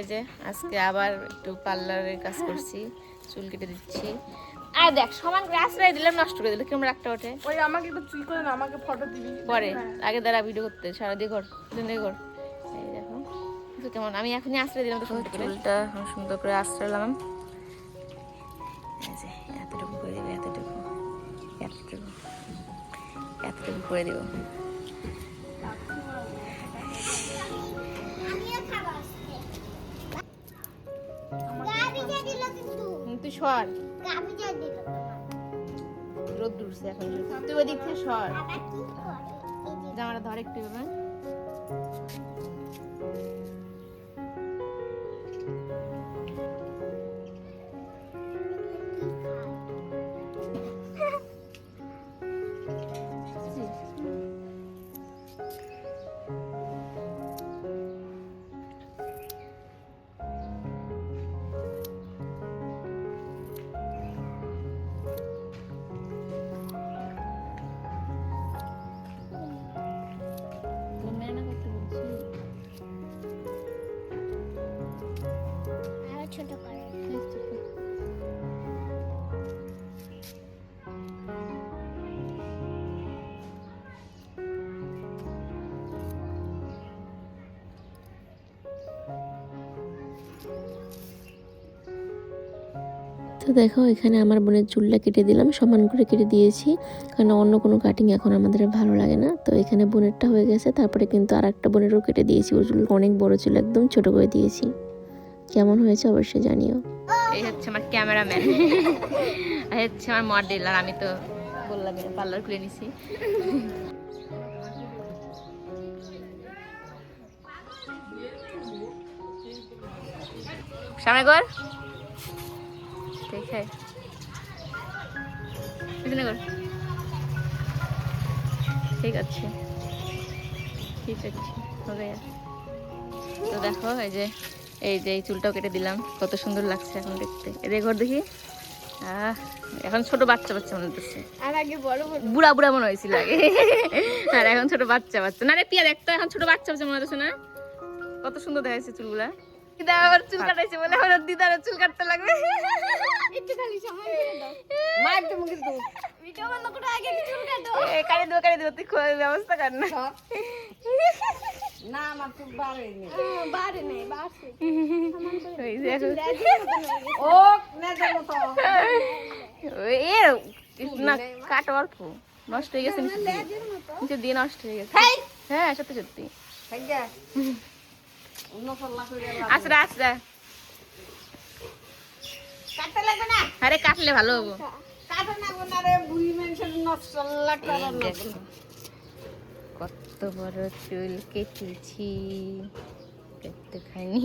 এই যে আজকে আবার একটু পার্লারের কাজ করছি চুল কেটে দিচ্ছি। আর দেখ সমান করে আশ্রয় দিলাম নষ্ট করে দিল কেমন একটা ওঠে? ওই আমাকে একটু চুল করে না আমাকে ফটো দিবি। পরে আগে দ্বারা ভিডিও করতে সারা দিয়ে কর দিন দিয়ে কর এই দেখো কেমন আমি এখনই আশ্রয় দিলাম তো সুন্দর করে। চুলটা সুন্দর করে আশ্রয়লাম এই যে এতটুকু করে দেবে এতটুকু এতটুকু এতটুকু করে দেবো। তুই সর। রোদ উঠছে এখন। তুই ওদিক থেকে সর। জামাটা ধর একটু এবার ছোট করে তো দেখো, এখানে আমার বোনের চুলটা কেটে দিলাম, সমান করে কেটে দিয়েছি। কারণ অন্য কোনো কাটিং এখন আমাদের ভালো লাগে না। তো এখানে বোনেরটা হয়ে গেছে, তারপরে কিন্তু আর একটা বোনেরও কেটে দিয়েছি। ওর চুল অনেক বড় ছিল, একদম ছোট করে দিয়েছি। কেমন হয়েছে অবশ্যই জানিও। এই হচ্ছে আমার ক্যামেরাম্যান। আর হচ্ছে আমার মডেল, আর আমি তো বললাম পার্লার খুলে নিছি। সামনে কর দেখে পিছনে কর ঠিক আছে। ঠিক আছে হবে তো দেখো, এই যে এই যে এই চুলটাও কেটে দিলাম। কত সুন্দর লাগছে এখন দেখতে। এদের ঘর দেখি। আহ, এখন ছোট বাচ্চা বাচ্চা মনে হচ্ছে। আর আগে বড় বড় বুড়া বুড়া মনে হয়েছিল আগে। আর এখন ছোট বাচ্চা বাচ্চা। না রে পিয়া দেখতো এখন ছোট বাচ্চা বাচ্চা মনে হচ্ছে না? কত সুন্দর দেখাচ্ছে চুলগুলা। দিদা আবার চুল কাটাইছে বলে আমার দিদার চুল কাটতে লাগবে। একটু খালি সময় দিয়ে দাও। মার তুমি কিন্তু ভিডিও বন্ধ করে আগে চুল কাটো। এ, কাটি দেবো কাটি দেবো। তুই ব্যবস্থা কর না। না আমার চুল বাড়েনি। বাড়ে নেই বাড়ছে। ওই যে এখন- ও ওই না কাটো অল্প। নষ্ট হয়ে গেছে নিচে দিয়ে। নষ্ট হয়ে গেছে। হ্যাঁ সত্যি সত্যি। কাটতে লাগবে না? আরে কাটলে ভালো হব। কাটো না রে বুড়ি মানুষের নসল্লা এই করার না দেখো, কত বড় চুল কেটেছি একটুখানি